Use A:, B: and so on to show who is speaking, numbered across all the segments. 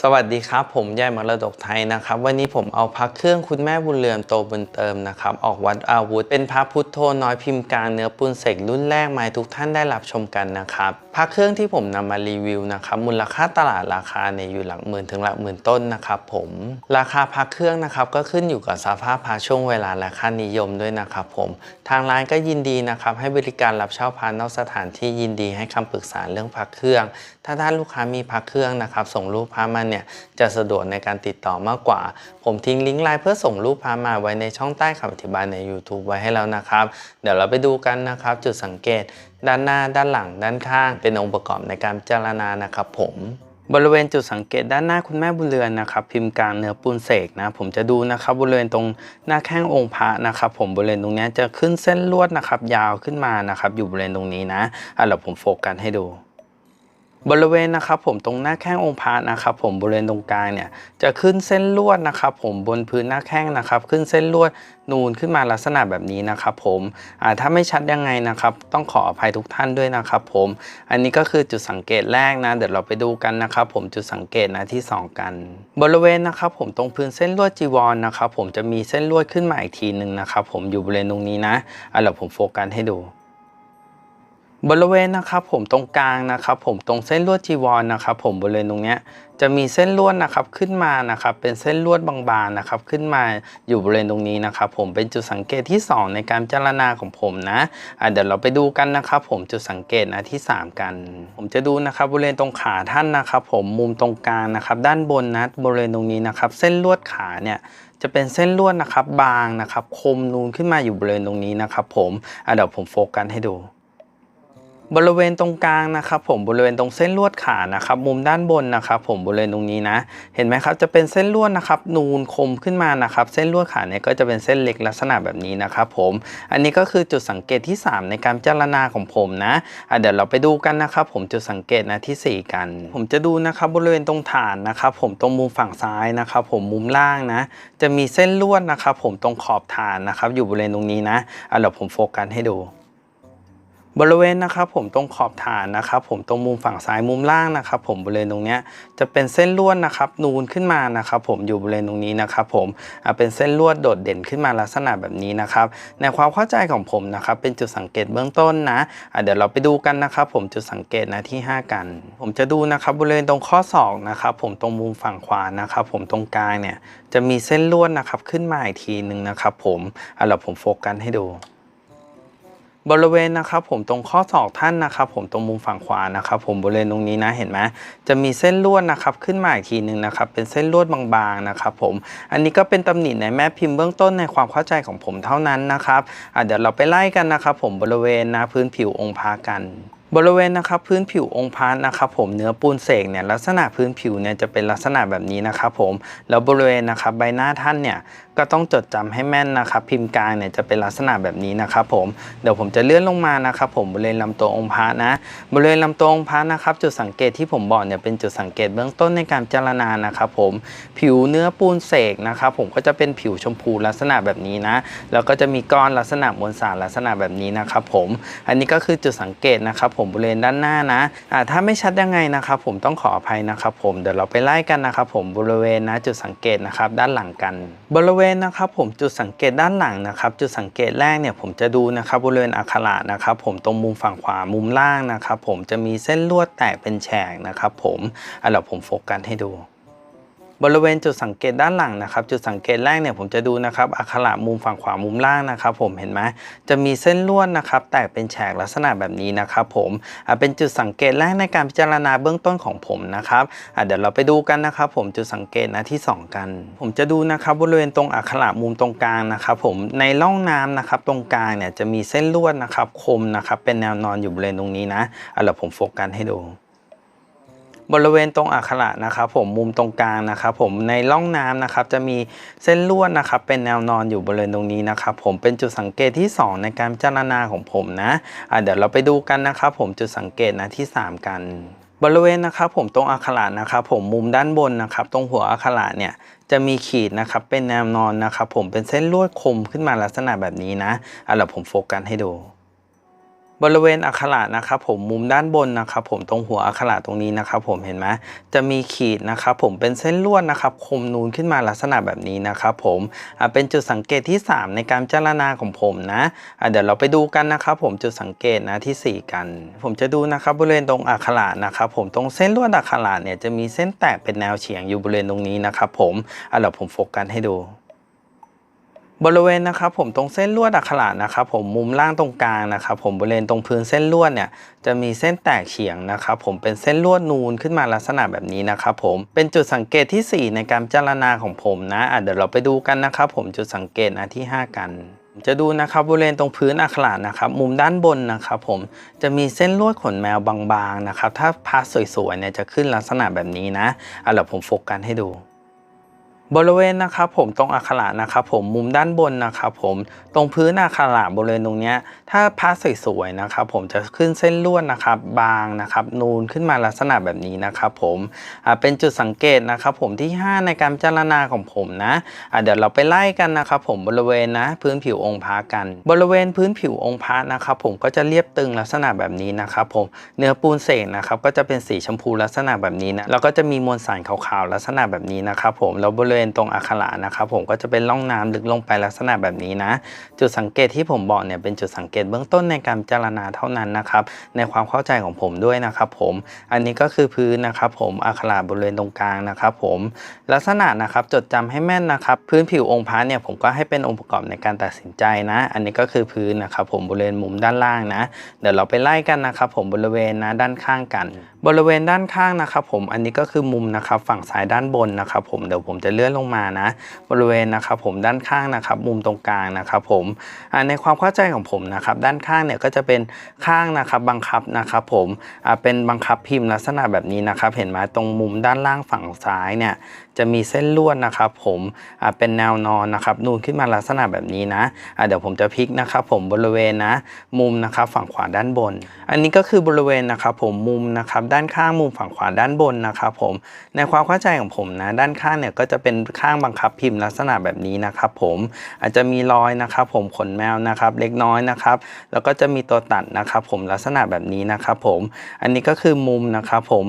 A: สวัสดีครับ ผมยายมรดกไทยนะครับ วันนี้ผมเอาพระเครื่องคุณแม่บุญเรือนโตบุญเติมนะครับ ออกวัดอาวุธ เป็นพระพุทโธน้อยพิมพ์กลางเนื้อปูนเสกรุ่นแรกมาให้ทุกท่านได้รับชมกันนะครับพระเครื่องที่ผมนำมารีวิวนะครับมูลค่าตลาดราคาเนี่ยอยู่หลักหมื่นถึงหลักหมื่นต้นนะครับผมราคาพระเครื่องนะครับก็ขึ้นอยู่กับสภาพพระช่วงเวลาและค่านิยมด้วยนะครับผมทางร้านก็ยินดีนะครับให้บริการรับเช่าพระนอกสถานที่ยินดีให้คำปรึกษาเรื่องพระเครื่อง ถ้าท่านลูกค้ามีพระเครื่องนะครับส่งรูปพระมาเนี่ยจะสะดวกในการติดต่อมากกว่า ผมทิ้งลิงก์ไลน์เพื่อส่งรูปพระมาไว้ในช่องใต้คำอธิบายใน YouTube ไว้ให้แล้วนะครับ เดี๋ยวเราไปดูกันนะครับ จุดสังเกต ด้านหน้า ด้านหลัง ด้านข้าง เป็นองค์ประกอบในการพิจารณานะครับผมบริเวณจุดสังเกตด้านหน้าคุณแม่บุญเรือนนะครับพิมพ์กลางเนื้อปูนเสกนะผมจะดูนะครับบริเวณตรงหน้าแข้งองค์พระนะครับผมบริเวณตรงนี้จะขึ้นเส้นลวดนะครับยาวขึ้นมานะครับอยู่บริเวณตรงนี้นะอะเดี๋ยวผมโฟกัสให้ดู บริเวณนะครับผมตรงหน้าแข้งองค์พระนะครับผมบริเวณตรงกลางเนี่ยจะขึ้นเส้นลวดนะครับผมบนพื้นหน้าแข้งนะครับ ขึ้นเส้นลวดนูนขึ้นมาลักษณะแบบนี้นะครับผมอ่าถ้าไม่ชัดยังไงนะครับต้องขออภัยทุกท่านด้วยนะครับผมอันนี้ก็คือจุดสังเกตแรกนะเดี๋ยวเราไปดูกันนะครับผมจุดสังเกตนะที่สองกัน บริเวณนะครับผมตรงพื้นเส้นลวดจีวรนะครับผมจะมีเส้นลวดขึ้นมาอีกทีหนึ่งนะครับผมอยู่บริเวณตรงนี้นะอะเดี๋ยวผมโฟกัสให้ดู บริเวณนะครับผมตรงกลางนะครับผมตรงเส้นลวดจีวรนะครับผมบริเวณตรงนี้จะมีเส้นลวดนะครับขึ้นมานะครับเป็นเส้นลวดบางๆนะครับขึ้นมาอยู่บริเวณตรงนี้นะครับผมเป็นจุดสังเกตที่ 2 ในการพิจารณาของผมนะะเดี๋ยวเราไปดูกันนะครับผมจุดสังเกตนะที่ 3 กัน ผมจะดูนะครับบริเวณตรงขาท่านนะครับผมมุมตรงกลางนะครับด้านบนนะบริเวณตรงนี้นะครับเส้นลวดขาเนี่ยจะเป็นเส้นลวดนะครับบางนะครับคมนูนขึ้นมาอยู่บริเวณตรงนี้นะครับผมเดี๋ยวผมโฟกัสให้ดู บริเวณตรงกลางนะครับผมบริเวณตรงเส้นลวดขานะครับมุมด้านบนนะครับผมบริเวณตรงนี้นะ เห็นไหมครับจะเป็นเส้นลวดนะครับนูนคมขึ้นมานะครับเส้นลวดขาเนี่ยก็จะเป็นเส้นเล็กลักษณะแบบนี้นะครับผมอันนี้ก็คือจุดสังเกตที่ 3 ในการพิจารณาของผมนะะเดี๋ยวเราไปดูกันนะครับผมจุดสังเกตนะที่ 4 กัน ผมจะดูนะครับบริเวณตรงฐานนะครับผมตรงมุมฝั่งซ้ายนะครับผมมุมล่างนะ จะมีเส้นลวดนะครับผมตรงขอบฐานนะครับอยู่บริเวณตรงนี้นะะเดี๋ยวผมโฟกัสให้ดู บริเวณนะครับผมตรงขอบฐานนะครับผมตรงมุมฝั่งซ้ายมุมล่างนะครับผมบริเวณตรงนี้จะเป็นเส้นลวดนะครับนูนขึ้นมานะครับผมอยู่บริเวณตรงนี้นะครับผมเป็นเส้นลวดโดดเด่นขึ้นมาลักษณะแบบนี้นะครับในความเข้าใจของผมนะครับเป็นจุดสังเกตเบื้องต้นนะเดี๋ยวเราไปดูกันนะครับผมจุดสังเกตนะที่ 5 กัน ผมจะดูนะครับบริเวณตรงข้อศอกนะครับผมตรงมุมฝั่งขวานะครับผมตรงกลางเนี่ยจะมีเส้นลวดนะครับขึ้นมาอีกทีหนึ่งนะครับผมเดี๋ยวผมโฟกัสให้ดู บริเวณนะครับผมตรงข้อศอกท่านนะครับผมตรงมุมฝั่งขวานะครับผมบริเวณตรงนี้นะเห็นไหมจะมีเส้นลวดนะครับขึ้นมาอีกทีหนึ่งนะครับเป็นเส้นลวดบางๆนะครับผมอันนี้ก็เป็นตำหนิในแม่พิมพ์เบื้องต้นในความเข้าใจของผมเท่านั้นนะครับเดี๋ยวเราไปไล่กันนะครับผมบริเวณนะพื้นผิวองค์พระกัน บริเวณนะครับพื้นผิวองค์พระนะครับผมเนื้อปูนเสกเนี่ยลักษณะพื้นผิวเนี่ยจะเป็นลักษณะแบบนี้นะครับผมแล้วบริเวณนะครับใบหน้าท่านเนี่ยก็ต้องจดจำให้แม่นนะครับพิมพ์กลางเนี่ยจะเป็นลักษณะแบบนี้นะครับผมเดี๋ยวผมจะเลื่อนลงมานะครับผมบริเวณลำตัวองค์พระนะบริเวณลำตัวองค์พระนะครับจุดสังเกตที่ผมบอกเนี่ยเป็นจุดสังเกตเบื้องต้นในการพิจารณานะครับผมผิวเนื้อปูนเสกนะครับผมก็จะเป็นผิวชมพูลักษณะแบบนี้นะแล้วก็จะมีก้อนลักษณะมวลสารลักษณะแบบนี้นะครับผมอันนี้ก็คือจุดสังเกตนะครับผมมบริเวณด้านหน้านะอ่าถ้าไม่ชัดยังไงนะครับผมต้องขออภัยนะครับผมเดี๋ยวเราไปไล่กันนะครับผมบริเวณนะจุดสังเกตนะครับด้านหลังกัน บริเวณนะครับผมจุดสังเกตด้านหลังนะครับจุดสังเกตแรกเนี่ยผมจะดูนะครับบริเวณอักขระนะครับผมตรงมุมฝั่งขวามุมล่างนะครับผมจะมีเส้นลวดแตกเป็นแฉกนะครับผมอะเดี๋ยวผมโฟกัสให้ดู บริเวณจุดสังเกตด้านหลังนะครับ จุดสังเกตแรกเนี่ยผมจะดูนะครับอักขระมุมฝั่งขวามุมล่างนะครับผมเห็นไหมจะมีเส้นลวดนะครับแตกเป็นแฉกลักษณะแบบนี้นะครับผมเป็นจุดสังเกตแรกในการพิจารณาเบื้องต้นของผมนะครับเดี๋ยวเราไปดูกันนะครับ ผมจุดสังเกตนะที่ 2 กัน ผมจะดูนะครับบริเวณตรงอักขระมุมตรงกลางนะครับผมในร่องน้ำนะครับตรงกลางเนี่ยจะมีเส้นลวดนะครับคมนะครับเป็นแนวนอนอยู่บริเวณตรงนี้นะอะเดี๋ยวผมโฟกัสให้ดู บริเวณตรงอักขระนะครับผมมุมตรงกลางนะครับผมในร่องน้ำนะครับจะมีเส้นลวดนะครับเป็นแนวนอนอยู่บริเวณตรงนี้นะครับผมเป็นจุดสังเกตที่ 2 ในการพิจารณาของผมนะะเดี๋ยวเราไปดูกันนะครับผมจุดสังเกตนะที่ 3 กันบริเวณนะครับผมตรงอักขระนะครับผมมุมด้านบนนะครับตรงหัวอักขระเนี่ยจะมีขีดนะครับเป็นแนวนอนนะครับผมเป็นเส้นลวดคมขึ้นมาลักษณะแบบนี้นะอะเดี๋ยวผมโฟกัสให้ดู บริเวณอักขระนะครับผมมุมด้านบนนะครับผมตรงหัวอักขระตรงนี้นะครับผมเห็นไหมจะมีขีดนะครับผมเป็นเส้นลวดนะครับคมนูนขึ้นมาลักษณะแบบนี้นะครับผมเป็นจุดสังเกตที่ 3 ในการเจรณาของผมนะเดี๋ยวเราไปดูกันนะครับผมจุดสังเกตนะทีสี่4 กัน ผมจะดูนะครับบริเวณตรงอักขระนะครับผมตรงเส้นลวดอักขระเนี่ยจะมีเส้นแตกเป็นแนวเฉียงอยู่บริเวณตรงนี้นะครับผมเดี๋ยวผมโฟกัสให้ดู บริเวณนะครับผมตรงเส้นลวดอักขระนะครับผมมุมล่างตรงกลางนะครับผมบริเวณตรงพื้นเส้นลวดเนี่ยจะมีเส้นแตกเฉียงนะครับผมเป็นเส้นลวดนูนขึ้นมาลักษณะแบบนี้นะครับผมเป็นจุดสังเกตที่ 4 ในการพิจารณาของผมนะอะเดี๋ยวเราไปดูกันนะครับผมจุดสังเกตนะที่ 5 กันจะดูนะครับบริเวณตรงพื้นอักขระนะครับ มุมด้านบนนะครับผมจะมีเส้นลวดขนแมวบางๆนะครับถ้าพาสสวยๆเนี่ยจะขึ้นลักษณะแบบนี้นะอะเดี๋ยวผมโฟกัสให้ดู บริเวณนะครับผมตรงอักขระนะครับผมมุมด้านบนนะครับผมตรงพื้นอักขระบริเวณตรงนี้ถ้าพาสวยๆนะครับผมจะขึ้นเส้นลวดนะครับบางนะครับนูนขึ้นมาลักษณะแบบนี้นะครับผมเป็นจุดสังเกตนะครับผมที่ 5 ในการพิจารณาของผมนะเดี๋ยวเราไปไล่กันนะครับผมบริเวณนะพื้นผิวองค์พระกัน บริเวณพื้นผิวองค์พระนะครับผมก็จะเรียบตึงลักษณะแบบนี้นะครับผมเนื้อปูนเสกนะครับก็จะเป็นสีชมพูลักษณะแบบนี้นะแล้วก็จะมีมวลสารขาวๆลักษณะแบบนี้นะครับผมแล้วบริเวณตรงอักขระนะครับผมก็จะเป็นร่องน้ำลึกลงไปลักษณะแบบนี้นะ จุดสังเกตที่ผมบอกเนี่ยเป็นจุดสังเกตเบื้องต้นในการพิจารณาเท่านั้นนะครับในความเข้าใจของผมด้วยนะครับผมอันนี้ก็คือพื้นนะครับผมอักขระบริเวณตรงกลางนะครับผมลักษณะนะครับจดจำให้แม่นนะครับพื้นผิวองค์พระเนี่ยผมก็ให้เป็นองค์ประกอบในการตัดสินใจนะ อันนี้ก็คือพื้นนะครับผมบริเวณมุมด้านล่างนะ เดี๋ยวเราไปไล่กันนะครับผมบริเวณนะด้านข้างกัน บริเวณด้านข้างนะครับผมอันนี้ก็คือมุมนะครับฝั่งซ้ายด้านบนนะครับผมเดี๋ยวผมจะเลื่อนลงมานะบริเวณนะครับผมด้านข้างนะครับมุมตรงกลางนะครับผมในความเข้าใจของผมนะครับด้านข้างเนี่ยก็จะเป็นข้างนะครับบังคับนะครับผมเป็นบังคับพิมพ์ลักษณะแบบนี้นะครับเห็นไหมตรงมุมด้านล่างฝั่งซ้ายเนี่ยจะมีเส้นลวดนะครับ ผมเป็นแนวนอนนะครับนูนขึ้นมาลักษณะแบบนี้นะอ่าเดี๋ยวผมจะพลิกนะครับผมบริเวณนะมุมนะครับฝั่งขวาด้านบน อันนี้ก็คือบริเวณนะครับผมมุมนะครับด้านข้างมุมฝั่งขวาด้านบนนะครับผมในความเข้าใจของผมนะด้านข้างเนี่ยก็จะเป็นข้างบังคับพิมพ์ลักษณะแบบนี้นะครับผมอาจจะมีรอยนะครับผมขนแมวนะครับเล็กน้อยนะครับแล้วก็จะมีตัวตัดนะครับผมลักษณะแบบนี้นะครับผมอันนี้ก็คือมุมนะครับผม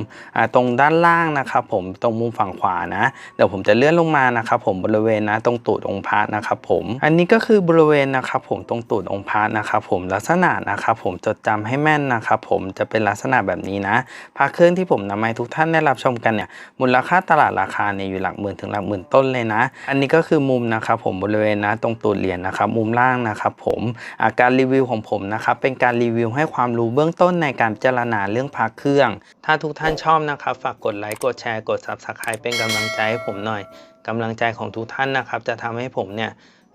A: ตรงด้านล่างนะครับผมตรงมุมฝั่งขวานะเดี๋ยวผมจะเลื่อนลงมานะครับผมบริเวณนะตรงตูดองค์พระนะครับผมอันนี้ก็คือบริเวณนะครับผมตรงตูดองค์พระนะครับผมลักษณะนะครับผมจดจำให้แม่นนะครับผมจะเป็นลักษณะแบบนี้นะพระเครื่องที่ผมนำมาให้ทุกท่านได้รับชมกันเนี่ยมูลค่าตลาดราคาเนี่ยอยู่หลักหมื่นถึงหลักหมื่นต้นเลยนะ อันนี้ก็คือมุมนะครับผมบริเวณนะตรงตูดเหรียญนะครับมุมล่างนะครับผมอาการรีวิวของผมนะครับเป็นการรีวิวให้ความรู้เบื้องต้นในการพิจารณาเรื่องพระเครื่อง ถ้าทุกท่านชอบนะครับฝากกดไลค์กดแชร์กด Subscribe เป็นกำลังใจให้ผมหน่อยกำลังใจของทุกท่านนะครับ จะทำให้ผมเนี่ย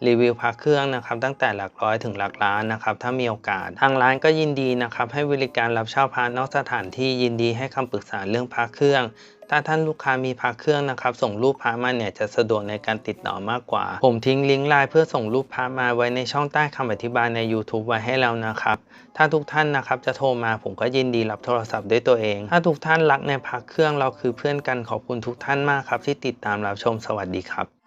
A: รีวิวพระเครื่องนะครับตั้งแต่หลักร้อยถึงหลักล้านนะครับถ้ามีโอกาส ทางร้านก็ยินดีนะครับให้บริการรับเช่าพระนอกสถานที่ยินดีให้คำปรึกษาเรื่องพระเครื่อง ถ้าท่านลูกค้ามีพระเครื่องนะครับ ส่งรูปพระมาเนี่ยจะสะดวกในการติดต่อมากกว่า ผมทิ้งลิงก์ไลน์เพื่อส่งรูปพระมาไว้ในช่องใต้คำอธิบายใน YouTube ไว้ให้แล้วนะครับ ถ้าทุกท่านนะครับจะโทรมาผมก็ยินดีรับโทรศัพท์ด้วยตัวเอง ถ้าทุกท่านรักในพักเครื่องเราคือเพื่อนกันขอบคุณทุกท่านมากครับที่ติดตามรับชมสวัสดีครับ